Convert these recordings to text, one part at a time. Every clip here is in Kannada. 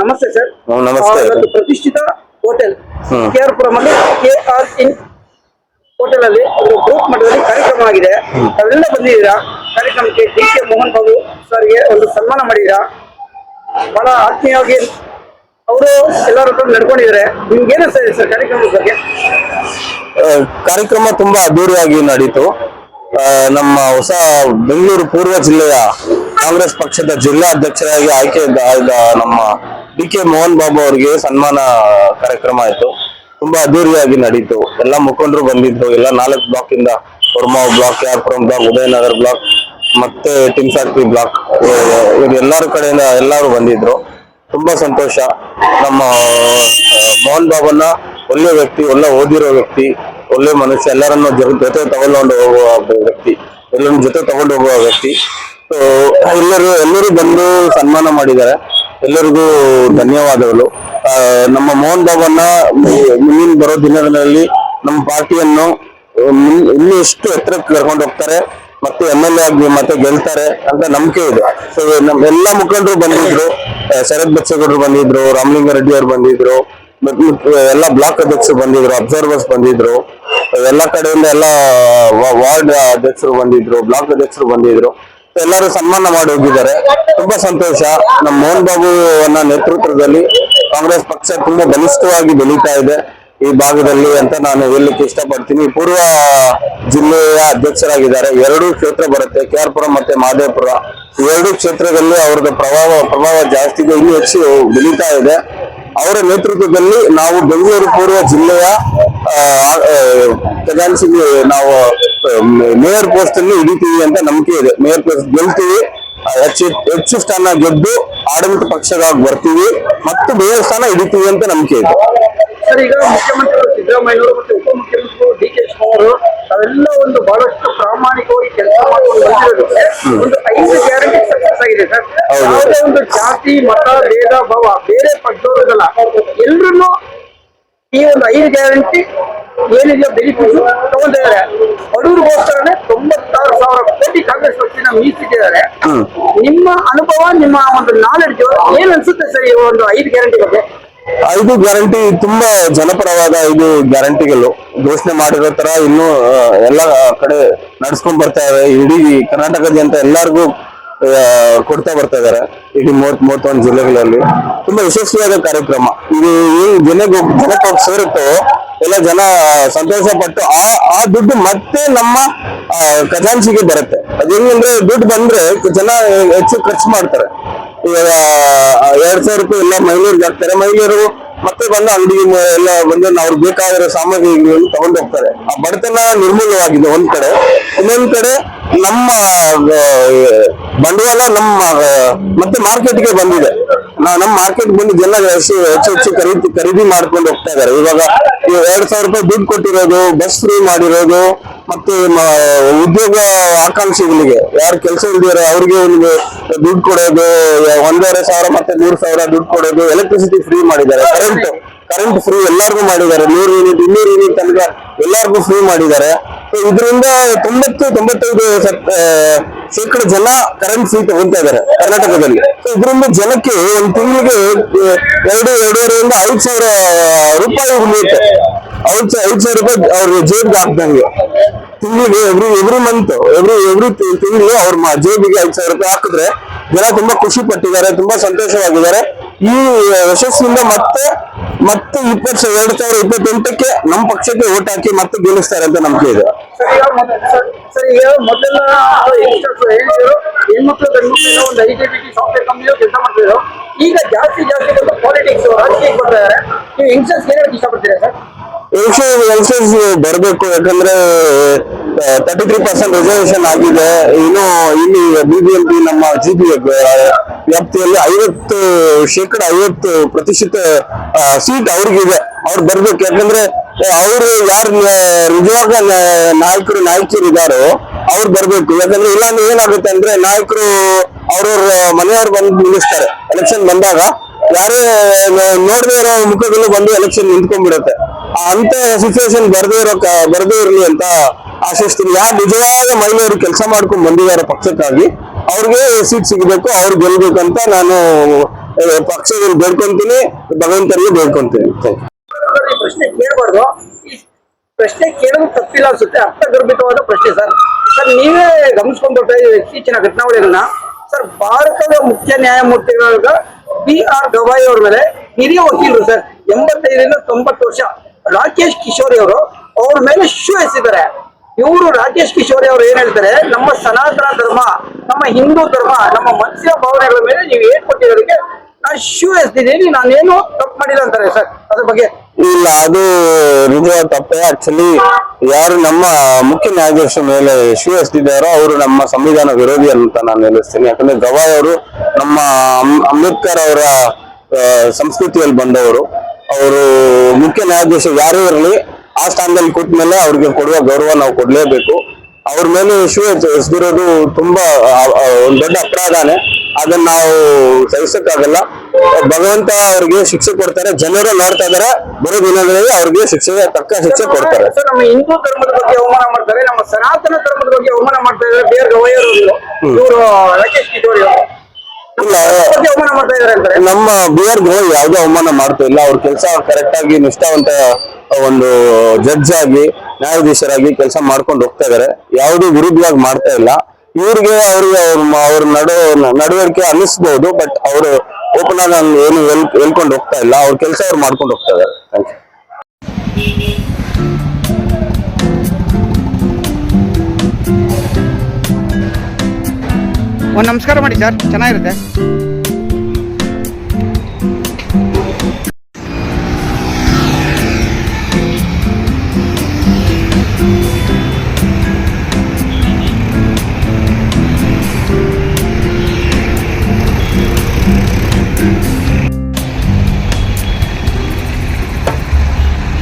ನಮಸ್ತೆ ಸರ್. ಹ್ಮ್, ನಮಸ್ತೆ. ಆ, ಇವತ್ತು ಪ್ರತಿಷ್ಠಿತ ಹೋಟೆಲ್. ಹ್ಮ್. ಕೆ ಆರ್ ಪುರಂ ಅಲ್ಲಿ ಕೆ ಆರ್ ಇನ್ ಹೋಟೆಲ್ ಅಲ್ಲಿ ಒಂದು ಗ್ರೂಪ್ ಮಟ್ಟದಲ್ಲಿ ಕಾರ್ಯಕ್ರಮ ಆಗಿದೆ. ತಾವೆಲ್ಲ ಬಂದಿದ್ದೀರಾ? ಕಾರ್ಯಕ್ರಮಕ್ಕೆ ಡಿ ಕೆ ಮೋಹನ್ ಬಾಬು ಸರ್ಗೆ ಒಂದು ಸನ್ಮಾನ ಮಾಡಿದೀರಾ ಬಹಳ ಆತ್ಮೀಯವಾಗಿ ಅವರು ಎಲ್ಲರ ಹತ್ರ ನಡ್ಕೊಂಡಿದ್ದಾರೆ. ನಿಮ್ಗೆ ಏನು ಇದೆ ಸರ್ ಕಾರ್ಯಕ್ರಮದ ಬಗ್ಗೆ? ಆ, ಕಾರ್ಯಕ್ರಮ ತುಂಬಾ ಅದ್ದೂರಿಯಾಗಿ ನಡೀತು. ಆ, ನಮ್ಮ ಹೊಸ ಬೆಂಗಳೂರು ಪೂರ್ವ ಜಿಲ್ಲೆಯ ಕಾಂಗ್ರೆಸ್ ಪಕ್ಷದ ಜಿಲ್ಲಾ ಅಧ್ಯಕ್ಷರಾಗಿ ಆಯ್ಕೆ ಆದ ನಮ್ಮ ಡಿ ಕೆ ಮೋಹನ್ ಬಾಬು ಅವರಿಗೆ ಸನ್ಮಾನ ಕಾರ್ಯಕ್ರಮ ಆಯ್ತು. ತುಂಬಾ ಅದ್ದೂರಿಯಾಗಿ ನಡೀತು. ಎಲ್ಲ ಮುಖಂಡರು ಬಂದಿದ್ರು. ಎಲ್ಲ ನಾಲ್ಕು ಬ್ಲಾಕ್ ಇಂದ Horamavu block Yarpuram block Udayanagar block ಮತ್ತೆ ಫ್ಯಾಕ್ಟ್ರಿ ಬ್ಲಾಕ್ ಇವ್ರು ಎಲ್ಲರ ಕಡೆಯಿಂದ ಎಲ್ಲರೂ ಬಂದಿದ್ರು. ತುಂಬಾ ಸಂತೋಷ. ನಮ್ಮ ಮೋಹನ್ ಬಾಬನ್ನ ಒಳ್ಳೆ ವ್ಯಕ್ತಿ, ಒಳ್ಳೆ ಓದಿರೋ ವ್ಯಕ್ತಿ, ಒಳ್ಳೆ ಮನುಷ್ಯ, ಎಲ್ಲರನ್ನು ಜೊತೆ ತಗೊಂಡು ಹೋಗುವ ವ್ಯಕ್ತಿ, ಎಲ್ಲರನ್ನ ಜೊತೆ ತಗೊಂಡು ಹೋಗುವ ವ್ಯಕ್ತಿ. ಎಲ್ಲರೂ ಎಲ್ಲರೂ ಬಂದು ಸನ್ಮಾನ ಮಾಡಿದ್ದಾರೆ. ಎಲ್ಲರಿಗೂ ಧನ್ಯವಾದಗಳು. ನಮ್ಮ ಮೋಹನ್ ಬಾಬನ್ನ ಮುಂದಿನ ಬರೋ ದಿನಗಳಲ್ಲಿ ನಮ್ಮ ಪಾರ್ಟಿಯನ್ನು ಇನ್ನೂ ಎಷ್ಟು ಎತ್ತರಕ್ಕೆ ಕರ್ಕೊಂಡು ಹೋಗ್ತಾರೆ, ಮತ್ತೆ ಎಂ ಎಲ್ ಎ ಆಗಿ ಮತ್ತೆ ಗೆಲ್ತಾರೆ ಅಂತ ನಂಬಿಕೆ ಇದೆ. ಸೊ ನಮ್ ಎಲ್ಲಾ ಮುಖಂಡರು ಬಂದಿದ್ರು ಶರತ್ ಬಚ್ಚೇಗೌಡರು ಬಂದಿದ್ರು, ರಾಮಲಿಂಗಾರೆಡ್ಡಿ ಅವರು ಬಂದಿದ್ರು ಎಲ್ಲ ಬ್ಲಾಕ್ ಅಧ್ಯಕ್ಷರು ಬಂದಿದ್ರು, ಅಬ್ಸರ್ವರ್ಸ್ ಬಂದಿದ್ರು, ಎಲ್ಲ ಕಡೆಯಿಂದ ಎಲ್ಲ ವಾರ್ಡ್ ಅಧ್ಯಕ್ಷರು ಬಂದಿದ್ರು, ಬ್ಲಾಕ್ ಅಧ್ಯಕ್ಷರು ಬಂದಿದ್ರು. ಎಲ್ಲರೂ ಸನ್ಮಾನ ಮಾಡಿ ಹೋಗಿದ್ದಾರೆ. ತುಂಬಾ ಸಂತೋಷ. ನಮ್ಮ ಮೋಹನ್ ಬಾಬು ಅವರ ನೇತೃತ್ವದಲ್ಲಿ ಕಾಂಗ್ರೆಸ್ ಪಕ್ಷ ತುಂಬಾ ಬಲಿಷ್ಠವಾಗಿ ಬೆಳೀತಾ ಇದೆ ಈ ಭಾಗದಲ್ಲಿ ಅಂತ ನಾನು ಹೇಳಲಿಕ್ಕೆ ಇಷ್ಟಪಡ್ತೀನಿ. ಪೂರ್ವ ಜಿಲ್ಲೆಯ ಅಧ್ಯಕ್ಷರಾಗಿದ್ದಾರೆ. ಎರಡೂ ಕ್ಷೇತ್ರ ಬರುತ್ತೆ. ಕೆ ಆರ್ ಪುರ ಮತ್ತೆ ಮಹದೇವಪುರ ಎರಡೂ ಕ್ಷೇತ್ರದಲ್ಲಿ ಅವ್ರದ್ದು ಪ್ರಭಾವ ಪ್ರಭಾವ ಜಾಸ್ತಿ ಇದೆ, ಇನ್ನೂ ಹೆಚ್ಚು ಬೆಳೀತಾ ಇದೆ. ಅವರ ನೇತೃತ್ವದಲ್ಲಿ ನಾವು ಬೆಂಗಳೂರು ಪೂರ್ವ ಜಿಲ್ಲೆಯ ಖಜಾನ್ಸಿಗೆ ನಾವು ಮೇಯರ್ ಪೋಸ್ಟ್ ಅಲ್ಲಿ ಹಿಡಿತೀವಿ ಅಂತ ನಂಬಿಕೆ ಇದೆ. ಮೇಯರ್ ಪೋಸ್ಟ್ ಗೆಲ್ತೀವಿ. ಹೆಚ್ಚು ಹೆಚ್ಚು ಸ್ಥಾನ ಗೆದ್ದು ಆಡಳಿತ ಪಕ್ಷದಾಗ ಬರ್ತೀವಿ. ಮತ್ತು ಮೇಯರ್ ಸ್ಥಾನ ಹಿಡಿತೀವಿ ಅಂತ ನಂಬಿಕೆ ಇದೆ. ಸರ್ ಈಗ ಮುಖ್ಯಮಂತ್ರಿಗಳು ಸಿದ್ದರಾಮಯ್ಯನವರು ಮತ್ತೆ ಉಪಮುಖ್ಯಮಂತ್ರಿಗಳು ಡಿ ಕೆ ಶಿವಕುಮಾರ್ ಅವೆಲ್ಲ ಒಂದು ಬಹಳಷ್ಟು ಪ್ರಾಮಾಣಿಕವಾಗಿ ಕೆಲಸ ಮಾಡ್ಕೊಂಡು ಒಂದು ಐದು ಗ್ಯಾರಂಟಿ ಸಕ್ಸಸ್ ಆಗಿದೆ ಸರ್. ಯಾವುದೇ ಒಂದು ಜಾತಿ ಮತ ಭೇದ ಭಾವ ಬೇರೆ ಪಡೆದವರಿಗಲ್ಲ ಎಲ್ರು ಈ ಒಂದು ಐದು ಗ್ಯಾರಂಟಿ ಏನಿದೆಯೋ ಬೆನಿಫಿಟ್ ತಗೊಂಡಿದ್ದಾರೆ ಬಡವರಿಗೋಸ್ಕರನೇ ತೊಂಬತ್ತಾರು ಸಾವಿರ ಕೋಟಿ ಕಾಂಗ್ರೆಸ್ ಪಕ್ಷನ ಮೀಸಿಟ್ಟಿದ್ದಾರೆ. ನಿಮ್ಮ ಅನುಭವ ನಿಮ್ಮ ಒಂದು ನಾಲೆಡ್ಜ್ ಏನ್ ಅನ್ಸುತ್ತೆ ಸರ್ ಈ ಒಂದು ಐದು ಗ್ಯಾರಂಟಿ ಬಗ್ಗೆ? ಐದು ಗ್ಯಾರಂಟಿ ತುಂಬಾ ಜನಪರವಾದ ಐದು ಗ್ಯಾರಂಟಿಗಳು ಘೋಷಣೆ ಮಾಡಿರೋ ತರ ಇನ್ನು ಎಲ್ಲ ಕಡೆ ನಡ್ಸ್ಕೊಂಡ್ ಬರ್ತಾ ಇದೆ ಇಡೀ ಕರ್ನಾಟಕದಂತ ಎಲ್ಲರಿಗೂ ಕೊಡ್ತಾ ಬರ್ತಾ ಇದಾರೆ. ಇಲ್ಲಿ ಮೂವತ್ ಮೂವತ್ತೊಂದು ಜಿಲ್ಲೆಗಳಲ್ಲಿ. ತುಂಬಾ ಯಶಸ್ವಿಯಾದ ಕಾರ್ಯಕ್ರಮ. ಇದು ಏನ್ ಜನಕ್ಕೆ ಜನಕ್ಕೆ ಸೇರುತ್ತೋ, ಎಲ್ಲ ಜನ ಸಂತೋಷ ಪಟ್ಟು ಆ ಆ ದುಡ್ಡು ಮತ್ತೆ ನಮ್ಮ ಖಜಾನ್ಸಿಗೆ ಬರುತ್ತೆ. ಅದೇನಂದ್ರೆ ದುಡ್ಡು ಬಂದ್ರೆ ಜನ ಹೆಚ್ಚು ಖರ್ಚು ಮಾಡ್ತಾರೆ. ಎರಡ್ ಸಾವಿರ ರೂಪಾಯಿ ಎಲ್ಲ ಮಹಿಳೆಯರಿಗೆ ಹಾಕ್ತಾರೆ. ಮಹಿಳೆಯರು ಮತ್ತೆ ಬಂದು ಅಂಗಡಿ ಎಲ್ಲ ಬಂದು ಅವ್ರಿಗೆ ಬೇಕಾಗಿರೋ ಸಾಮಗ್ರಿಗಳನ್ನು ತಗೊಂಡು ಹೋಗ್ತಾರೆ. ಆ ಬಡತನ ನಿರ್ಮೂಲವಾಗಿದೆ ಒಂದ್ ಕಡೆ. ಇನ್ನೊಂದ್ ಕಡೆ ನಮ್ಮ ಬಂಡವಾಳ ನಮ್ಮ ಮತ್ತೆ ಮಾರ್ಕೆಟ್ಗೆ ಬಂದಿದೆ. ನಾ- ನಮ್ಮ ಮಾರ್ಕೆಟ್ ಬಂದು ಜನ ಹೆಚ್ಚು ಹೆಚ್ಚು ಖರೀದಿ ಖರೀದಿ ಮಾಡ್ಕೊಂಡು ಹೋಗ್ತಾ ಇದಾರೆ ಇವಾಗ ಎರಡ್ ಸಾವಿರ ರೂಪಾಯಿ ದುಡ್ಡು ಕೊಟ್ಟಿರೋದು ಬಸ್ ಫ್ರೀ ಮಾಡಿರೋದು ಮತ್ತೆ ಉದ್ಯೋಗ ಆಕಾಂಕ್ಷಿಗಳಿಗೆ ಯಾರು ಕೆಲಸ ಇಲ್ದಿರೋ ಅವ್ರಿಗೆ ಒಂದು ದುಡ್ಡು ಕೊಡೋದು, ಒಂದೂವರೆ ಸಾವಿರ ಮತ್ತೆ ಮೂರು ಸಾವಿರ ದುಡ್ಡು ಕೊಡೋದು ಎಲೆಕ್ಟ್ರಿಸಿಟಿ ಫ್ರೀ ಮಾಡಿದ್ದಾರೆ ಕರೆಂಟ್ ಕರೆಂಟ್ ಫ್ರೀ ಎಲ್ಲರಿಗೂ ಮಾಡಿದ್ದಾರೆ, ನೂರು ಯೂನಿಟ್ ಇನ್ನೂರು ಯೂನಿಟ್ ತನಕ ಎಲ್ಲರಿಗೂ ಫ್ರೀ ಮಾಡಿದ್ದಾರೆ. ಸೊ ಇದರಿಂದ ತೊಂಬತ್ತು, ತೊಂಬತ್ತೈದು ಶೇಕಡ ಜನ ಕರೆಂಟ್ ಫ್ರೀ ತಗೊಂತಾ ಇದ್ದಾರೆ ಕರ್ನಾಟಕದಲ್ಲಿ. ಸೊ ಇದರಿಂದ ಜನಕ್ಕೆ ಒಂದು ತಿಂಗಳಿಗೆ ಎರಡು, ಎರಡೂವರೆಯಿಂದ ಐದು ಸಾವಿರ ರೂಪಾಯಿ ಉಳಿಯುತ್ತೆ. ಐದು ಐದ್ ಸಾವಿರ ರೂಪಾಯಿ ಅವ್ರ ಜೇಬ್ಗೆ ಹಾಕ್ದಂಗೆ. ತಿಂಗಳಿಗೆ every every month every every ತಿಂಗಳು ಅವ್ರ ಜೇಬಿಗೆ ಐದ್ ಸಾವಿರ ರೂಪಾಯಿ ಹಾಕಿದ್ರೆ ಜನ ತುಂಬಾ ಖುಷಿ ಪಟ್ಟಿದ್ದಾರೆ, ತುಂಬಾ ಸಂತೋಷವಾಗಿದ್ದಾರೆ. ಈ ಯಶಸ್ಸಿಂದ ಮತ್ತೆ ಮತ್ತೆ ಇಪ್ಪತ್ತು ಎರಡ್ ಸಾವಿರದ ಇಪ್ಪತ್ತೆಂಟಕ್ಕೆ ನಮ್ಮ ಪಕ್ಷಕ್ಕೆ ಓಟ್ ಹಾಕಿ ಮತ್ತೆ ಗೆಲ್ಲಿಸ್ತಾರೆ ಅಂತ ನಂಬಿಕೆ ಇದೆ. ಈಗ ಜಾಸ್ತಿ ಜಾಸ್ತಿ ಪಾಲಿಟಿಕ್ಸ್ ರಾಜಕೀಯಕ್ಕೆ ಇದ್ದಾರೆ ನೀವು ಯಂಗ್ಸ್ಟರ್ಸ್ ಏನಾದ್ರು ಇಷ್ಟಪಡ್ತೀರಾ ಸರ್? ಯಂಗ್ಸ್ಟರ್ಸ್ ಬರಬೇಕು, ಯಾಕಂದ್ರೆ ತರ್ಟಿ ತ್ರೀ ಪರ್ಸೆಂಟ್ ರಿಸರ್ವೇಶನ್ ಆಗಿದೆ. ಇನ್ನು ಇಲ್ಲಿ ಬಿಬಿಎಂಪಿ ನಮ್ಮ ಜಿ ಪಿ ವ್ಯಾಪ್ತಿಯಲ್ಲಿ ಐವತ್ತು, ಶೇಕಡ ಐವತ್ತು ಪ್ರತಿಶತ ಸೀಟ್ ಅವ್ರಿಗಿದೆ. ಅವ್ರು ಬರ್ಬೇಕು, ಯಾಕಂದ್ರೆ ಅವರು ಯಾರು ನಿಜವಾಗ ನಾಯಕರು ನಾಯಕರು, ನಾಯಕಿಯರು ಇದಾರೋ, ಅವ್ರು ಬರ್ಬೇಕು. ಯಾಕಂದ್ರೆ, ಇಲ್ಲಾಂದ್ರೆ ಏನಾಗುತ್ತೆ ಅಂದ್ರೆ, ನಾಯಕರು ಅವ್ರವ್ರ ಮನೆಯವ್ರು ಬಂದು ನಿಲ್ಲಿಸ್ತಾರೆ. ಎಲೆಕ್ಷನ್ ಬಂದಾಗ, ಯಾರೇ ನೋಡದೇ ಇರೋ ಮುಖಗಳು ಬಂದು ಎಲೆಕ್ಷನ್ ನಿಂತ್ಕೊಂಡ್ಬಿಡುತ್ತೆ. ಅಂತ ಸಿಚುವೇಶನ್ ಬರದೇ ಇರೋ ಬರದೇ ಇರಲಿ ಅಂತ ಆಶಿಸ್ತೀನಿ. ಯಾರು ನಿಜವಾದ ಮಹಿಳೆಯರು ಕೆಲಸ ಮಾಡ್ಕೊಂಡು ಬಂದಿದ್ದಾರೆ ಪಕ್ಷಕ್ಕಾಗಿ, ಅವ್ರಿಗೆ ಸೀಟ್ ಸಿಗಬೇಕು, ಅವ್ರು ಗೆಲ್ಬೇಕಂತ ನಾನು ಪಕ್ಷದಲ್ಲಿ ಬೇಡ್ಕೊಂತೀನಿ, ಭಗವಂತನಿಗೆ ಬೇಡ್ಕೊಂತೀನಿ. ಪ್ರಶ್ನೆ ಕೇಳಬಾರ್ದು. ಪ್ರಶ್ನೆ ಕೇಳೋದು ತಪ್ಪಿಲ್ಲ ಅನ್ಸುತ್ತೆ. ಅರ್ಥಗರ್ಭಿತವಾದ ಪ್ರಶ್ನೆ, ಸರ್. ಸರ್, ನೀವೇ ಗಮನಿಸ್ಕೊಂಡು ಬರ್ತಾ ಇದ್ದೀರಿ ಇತ್ತೀಚಿನ ಘಟನಾವಳಿಗಳನ್ನ ಸರ್, ಭಾರತದ ಮುಖ್ಯ ನ್ಯಾಯಮೂರ್ತಿಗಳ ಬಿ ಆರ್ ಗವಾಯಿ ಅವ್ರ ಮೇಲೆ ಹಿರಿಯ ವಕೀಲರು, ಸರ್, ಎಂಬತ್ತೈದರಿಂದ ತೊಂಬತ್ತು ವರ್ಷ ರಾಕೇಶ್ ಕಿಶೋರಿ ಅವರು, ಅವ್ರ ಮೇಲೆ ಶೂ ಎಸಿದ್ದಾರೆ. ಇವರು ರಾಕೇಶ್ ಕಿಶೋರಿ ಅವರು ಏನ್ ಹೇಳ್ತಾರೆ, ನಮ್ಮ ಸನಾತನ ಧರ್ಮ, ನಮ್ಮ ಹಿಂದೂ ಧರ್ಮ, ನಮ್ಮ ಮನಸ್ಸಿನ ಭಾವನೆಗಳ ಮೇಲೆ ನೀವು ಏನ್ ಕೊಟ್ಟಿರೋದಕ್ಕೆ ನಾನು ಶೂ ಎಸ್ತಿದ್ದೀನಿ ನಾನೇನು ತಪ್ಪು ಮಾಡಿಲ್ಲ ಅಂತಾರೆ ಸರ್. ಅದ್ರ ಬಗ್ಗೆ ಇಲ್ಲ, ಅದು ನಿಜವಾದ ತಪ್ಪೆ. ಆಕ್ಚುಲಿ ಯಾರು ನಮ್ಮ ಮುಖ್ಯ ನ್ಯಾಯಾಧೀಶ ಮೇಲೆ ಶೂ ಎಸ್ತಿದ್ದಾರೋ ಅವರು ನಮ್ಮ ಸಂವಿಧಾನ ವಿರೋಧಿ ಅಂತ ನಾನು ನಿಲ್ಲಿಸ್ತೀನಿ ಯಾಕಂದ್ರೆ ಗವಾಯ್ ಅವರು ನಮ್ಮ ಅಂಬೇಡ್ಕರ್ ಅವರ ಸಂಸ್ಕೃತಿಯಲ್ಲಿ ಬಂದವರು. ಅವರು ಮುಖ್ಯ ನ್ಯಾಯಾಧೀಶ ಯಾರೇ ಇರಲಿ ಆ ಸ್ಥಾನದಲ್ಲಿ ಕೂತ ಮೇಲೆ ಅವ್ರಿಗೆ ಕೊಡುವ ಗೌರವ ನಾವು ಕೊಡ್ಲೇಬೇಕು. ಅವ್ರ ಮೇಲೆ ಇಶ್ಯೂ ಎಸ್ಗಿರೋದು ತುಂಬಾ ಒಂದು ದೊಡ್ಡ ಅಪರಾಧನೇ. ಅದನ್ನ ನಾವು ಸಹಿಸಕ್ಕಾಗಲ್ಲ. ಭಗವಂತ ಅವ್ರಿಗೆ ಶಿಕ್ಷೆ ಕೊಡ್ತಾರೆ ಜನರು ನೋಡ್ತಾ ಇದಾರೆ ಬರೋ ದಿನಗಳಲ್ಲಿ ಅವ್ರಿಗೆ ಶಿಕ್ಷೆ ತಕ್ಕ ಶಿಕ್ಷೆ ಕೊಡ್ತಾರೆ. ನಮ್ಮ ಹಿಂದೂ ಧರ್ಮದ ಬಗ್ಗೆ ಅವಮಾನ ಮಾಡ್ತಾರೆ ನಮ್ಮ ಸನಾತನ ಧರ್ಮದ ಬಗ್ಗೆ ಅವಮಾನ ಮಾಡ್ತಾ ಇದ್ದಾರೆ ಬೇರೆ ಇವರು. ರಾಕೇಶ್ ಬಗ್ಗೆ ಅವಮಾನ ಮಾಡ್ತಾ ಇದ್ದಾರೆ ಅಂತಾರೆ? ನಮ್ಮ ಬಿಯರ್ ಯಾವುದೇ ಅವಮಾನ ಮಾಡ್ತಾ ಇಲ್ಲ. ಅವ್ರ ಕೆಲಸ ಕರೆಕ್ಟ್ ಆಗಿ ನಿಷ್ಠಾವಂತ ಒಂದು ಜಡ್ಜ್ ಆಗಿ ನ್ಯಾಯಾಧೀಶರಾಗಿ ಕೆಲಸ ಮಾಡ್ಕೊಂಡು ಹೋಗ್ತಾ ಇದಾರೆ. ಯಾವುದು ವಿರುದ್ಧವಾಗಿ ಮಾಡ್ತಾ ಇಲ್ಲ. ಇವ್ರಿಗೆ ಅವ್ರಿಗೆ ಅವ್ರ ಅವ್ರ ನಡುವೆ ನಡವಳಿಕೆ ಅನ್ನಿಸ್ಬಹುದು ಬಟ್ ಅವರು ಓಪನ್ ಆಗಿ ಏನು ಹೇಳ್- ಹೇಳ್ಕೊಂಡು ಹೋಗ್ತಾ ಇಲ್ಲ. ಅವ್ರ ಕೆಲಸ ಅವ್ರು ಮಾಡ್ಕೊಂಡು ಹೋಗ್ತಾ ಇದಾರೆ. ಥ್ಯಾಂಕ್ ಯು ಒಂದು ನಮಸ್ಕಾರ ಮಾಡಿ ಸರ್. ಚೆನ್ನಾಗಿರುತ್ತೆ.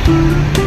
ಹೊಂಚಾಗ್ತಾ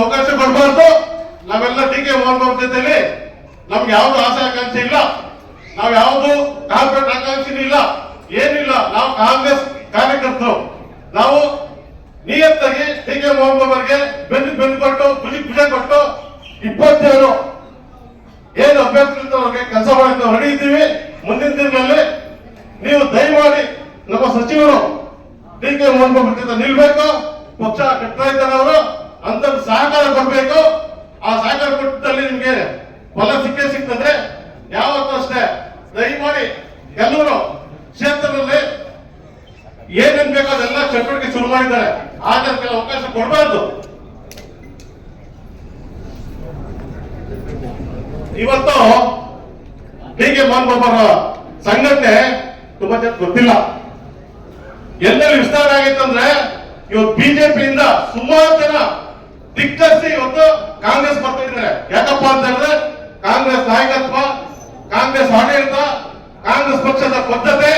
ಅವಕಾಶ ಕೊಡಬಾರ್ದು. ನಾವೆಲ್ಲ ಡಿ ಕೆ ಮೋಹನ್ ನಮ್ಗೆ ಯಾವ್ದು ಆಸೆ ಆಕಾಂಕ್ಷೆ ಇಲ್ಲ. ನಾವ್ ಯಾವ್ದು ಕಾರ್ಪೊರೇಟ್ ಆಕಾಂಕ್ಷೆ ಇಲ್ಲ. ಏನಿಲ್ಲ. ನಾವು ಕಾಂಗ್ರೆಸ್ ಕಾರ್ಯಕರ್ತರು. ನಾವು ನಿಯತ್ತಾಗಿ ಡಿ ಕೆ ಮೋಹನ್ ಬೆಂದು ಬೆನ್ನು ಕೊಟ್ಟು ಪುಜಿ ಪೂಜೆ ಕೊಟ್ಟು ಇಪ್ಪತ್ತೇಳು ಏನು ಅವ್ರಿಗೆ ಕೆಲಸ ಮಾಡಿದ್ದು ನಾವು ಮುಂದಿನ ದಿನಗಳಲ್ಲಿ ನೀವು ದಯಮಾಡಿ ನಮ್ಮ ಸಚಿವರು ಡಿ ಕೆ ಮೋಹನ್ ಜೊತೆ ನಿಲ್ಬೇಕು. ಪಕ್ಷ ಕಟ್ತಾ ಅವರು. ಅಂತ ಸಹಕಾರ ಕೊಡ್ಬೇಕು. ಆ ಸಹಕಾರ ಕೊಟ್ಟಲ್ಲಿ ನಿಮ್ಗೆ ಫಲ ಸಿಕ್ಕೇ ಸಿಗ್ತದೆ. ಯಾವತ್ತೂ ಅಷ್ಟೇ. ದಯಮಾಡಿ ಎಲ್ಲರೂ ಕ್ಷೇತ್ರದಲ್ಲಿ ಏನೇನ್ ಬೇಕೋ ಅದೆಲ್ಲ ಚಟುವಟಿಕೆ ಶುರು ಮಾಡಿದ್ದಾರೆ. ಆದ್ರೆ ಅವಕಾಶ ಕೊಡಬಾರ್ದು. ಇವತ್ತು ಹೀಗೆ ಕೆ ಮೋಹನ್ ಬಾಬು ಅವರ ಸಂಘಟನೆ ತುಂಬಾ ಜನ ಗೊತ್ತಿಲ್ಲ. ಎಲ್ಲೆಲ್ಲಿ ವಿಸ್ತಾರ ಆಗಿತ್ತಂದ್ರೆ ಇವತ್ತು ಬಿಜೆಪಿಯಿಂದ ಸುಮಾರು ಜನ ಧಿಕ್ಕರಿಸಿ ಇವತ್ತು ಕಾಂಗ್ರೆಸ್ ಬರ್ತಿದ್ರೆ ಯಾಕಪ್ಪ ಅಂತ ಹೇಳಿದ್ರೆ ಕಾಂಗ್ರೆಸ್ ನಾಯಕತ್ವ ಕಾಂಗ್ರೆಸ್ ಆಡಳಿತ ಕಾಂಗ್ರೆಸ್ ಪಕ್ಷದ ಬದ್ಧತೆ.